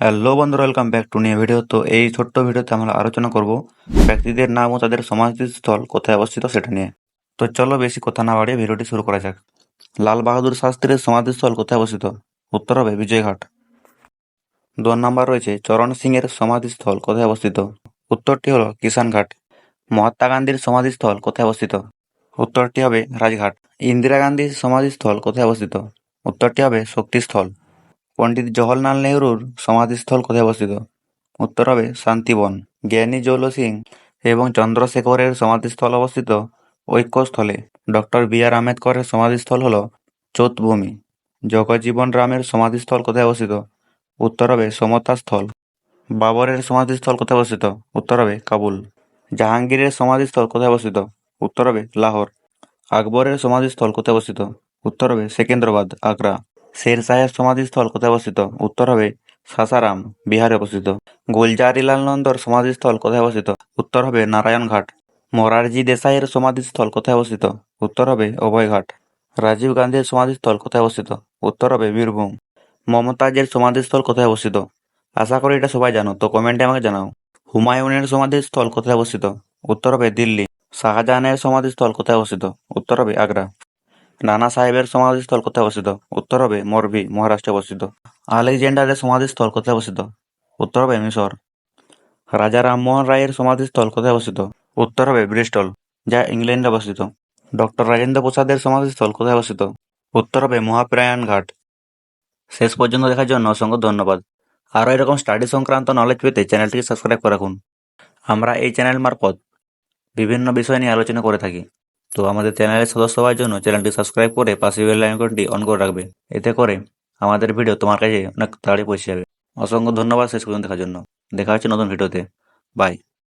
Hello বন্ধুরা welcome back to new video তো এই ছোট্ট ভিডিওতে আমরা আলোচনা করব ব্যক্তিদের নাম ও তাদের সমাধিস্থল কোথায় অবস্থিত সেটা নিয়ে। তো চলো বেশি কথা না বাড়িয়ে ভিডিওটি শুরু করা যাক। লাল বাহাদুর শাস্ত্রীর সমাধিস্থল কোথায় অবস্থিত? উত্তর হবে বিজয়ঘাট। দু নম্বর রয়েছে চরণ সিং এর সমাধিস্থল কোথায় অবস্থিত? উত্তরটি হলো কিষানঘাট। মহাত্মা গান্ধীর সমাধিস্থল কোথায় অবস্থিত? উত্তরটি হবে রাজঘাট। ইন্দিরা গান্ধীর সমাধিস্থল কোথায় অবস্থিত? উত্তরটি হবে শক্তিস্থল। পণ্ডিত জওহরলাল নেহরুর সমাধিস্থল কোথায় অবস্থিত? উত্তর হবে শান্তিবন। জ্ঞানী জৌল সিং এবং চন্দ্রশেখরের সমাধিস্থল অবস্থিত ঐক্যস্থলে। ডক্টর বি আর আম্বেদকরের সমাধিস্থল হল চৌথভূমি। জগজীবন রামের সমাধিস্থল কোথায় অবস্থিত? উত্তর হবে সমতা স্থল বাবরের সমাধিস্থল কোথায় অবস্থিত? উত্তর হবে কাবুল। জাহাঙ্গীরের সমাধিস্থল কোথায় অবস্থিত? উত্তর হবে লাহোর। আকবরের সমাধিস্থল কোথায় অবস্থিত? উত্তর হবে সেকেন্দ্রাবাদ, আগ্রা। শের শাহের সমাধিস্থল কোথায় অবস্থিত? উত্তর হবে সাসারাম, বিহারে অবস্থিত। গুলজারিলাল নন্দর সমাধিস্থল কোথায় অবস্থিত? উত্তর হবে নারায়ণঘাট। মোরারজি দেশাইয়ের সমাধিস্থল কোথায় অবস্থিত? উত্তর হবে অভয়ঘাট। রাজীব গান্ধীর সমাধিস্থল কোথায় অবস্থিত? উত্তর হবে বীরভূম। মমতাজের সমাধিস্থল কোথায় অবস্থিত? আশা করি এটা সবাই জানো, তো কমেন্টে আমাকে জানাও। হুমায়ুনের সমাধিস্থল কোথায় অবস্থিত? উত্তর হবে দিল্লি। শাহজাহানের সমাধিস্থল কোথায় অবস্থিত? উত্তর হবে আগ্রা। নানা সাহেবের সমাধিস্থল কোথায় অবস্থিত? উত্তর হবে মরভি, মহারাষ্ট্রে অবস্থিত। আলেকজান্ডারের সমাধিস্থল কোথায় অবস্থিত? উত্তর হবে মিশর। রাজা রামমোহন রায়ের সমাধিস্থল কোথায় অবস্থিত? উত্তর হবে ব্রিস্টল, যা ইংল্যান্ডে অবস্থিত। ডক্টর রাজেন্দ্র প্রসাদের সমাধিস্থল কোথায় অবস্থিত? উত্তর হবে মহাপ্রায়ণ ঘাট। শেষ পর্যন্ত দেখার জন্য অসংখ্য ধন্যবাদ। আরও এরকম স্টাডি সংক্রান্ত নলেজ পেতে চ্যানেলটিকে সাবস্ক্রাইব করে রাখুন। আমরা এই চ্যানেল মারফত বিভিন্ন বিষয় নিয়ে আলোচনা করে থাকি। তো আমাদের চ্যানেলের সদস্য হওয়ার জন্য চ্যানেলটি সাবস্ক্রাইব করে পাশে বেল আইকনটি অন করে রাখবে এতে করে আমাদের ভিডিও তোমার কাছে অনেক তাড়াতাড়ি পৌঁছে যাবে। অসংখ্য ধন্যবাদ শেষ পর্যন্ত দেখার জন্য। দেখা হচ্ছে নতুন ভিডিওতে। বাই।